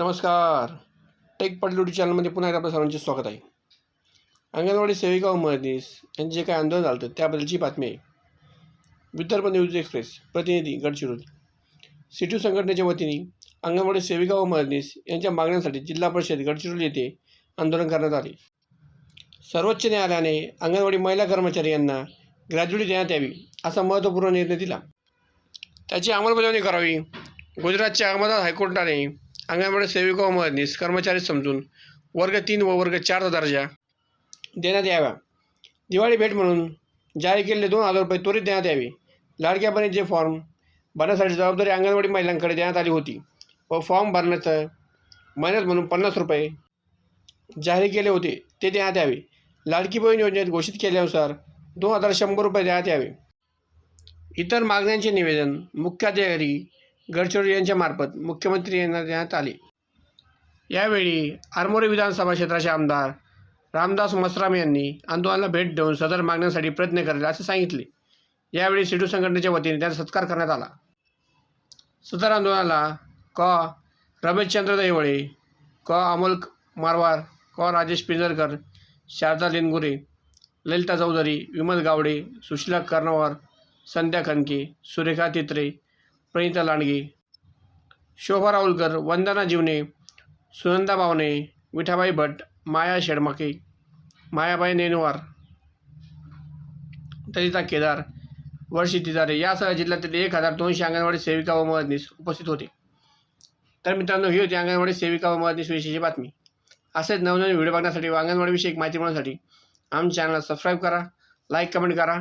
नमस्कार. टेक पडली चॅनलमध्ये पुन्हा एकदा आपल्या सर्वांचे स्वागत आहे. अंगणवाडी सेविका व मदनीस यांचे जे काही आंदोलन झालं होतं त्याबद्दलची बातमी आहे. विदर्भ न्यूज एक्सप्रेस प्रतिनिधी गडचिरोली. सिटू संघटनेच्या वतीने अंगणवाडी सेविका व यांच्या मागण्यांसाठी जिल्हा परिषद गडचिरोली येथे आंदोलन करण्यात आले. सर्वोच्च न्यायालयाने अंगणवाडी महिला कर्मचारी यांना ग्रॅज्युटी देण्यात यावी असा महत्त्वपूर्ण निर्णय दिला. त्याची अंमलबजावणी करावी. गुजरातच्या अहमदाबाद हायकोर्टाने अंगणवाडी सेविका व मदनीस कर्मचारी समजून वर्ग तीन व वर्ग चारचा दर्जा देण्यात यावा. दिवाळी भेट म्हणून जारी केलेले दोन हजार रुपये त्वरित देण्यात यावे. लाडक्या बहिणीचे फॉर्म भरण्यासाठी जबाबदारी अंगणवाडी महिलांकडे देण्यात आली होती व फॉर्म भरण्याचं महिन्यात म्हणून पन्नास रुपये जाहीर केले होते ते देण्यात यावे. लाडकी बहीण योजनेत घोषित केल्यानुसार दोन हजार शंभर रुपये देण्यात यावे. इतर मागण्यांचे निवेदन मुख्याधिकारी गडचिरोली यांच्यामार्फत मुख्यमंत्री यांना देण्यात आले. यावेळी आरमोरी विधानसभा क्षेत्राचे आमदार रामदास मसराम यांनी आंदोलनाला भेट देऊन सदर मागण्यांसाठी प्रयत्न करेल असे सांगितले. यावेळी सिडू संघटनेच्या वतीने त्यांचा सत्कार करण्यात आला. सदर आंदोलनाला क. रमेशचंद्र दैवळे क. अमोल मारवार क. राजेश पिंजरकर शारदा लिनगुरे ललिता चौधरी विमल गावडे सुशीला कर्णवार संध्या खनके सुरेखा तित्रे प्रणिता लांडगे शोभा राहुलकर वंदना जीवने सुनंदा भावने विठाबाई भट माया शेडमाके मायाबाई नेनवार दलिता केदार वर्षी तिजारे यासह जिल्ह्यातील एक हजार दोनशे अंगणवाडी सेविका व मदतनीस उपस्थित होते. तर मित्रांनो ही होती अंगणवाडी सेविका व मदतनीस विषयीची बातमी. असेच नवनवीन व्हिडिओ बघण्यासाठी व अंगणवाडीविषयी माहिती मिळवण्यासाठी आमच्या चॅनलला सबस्क्राईब करा लाईक कमेंट करा.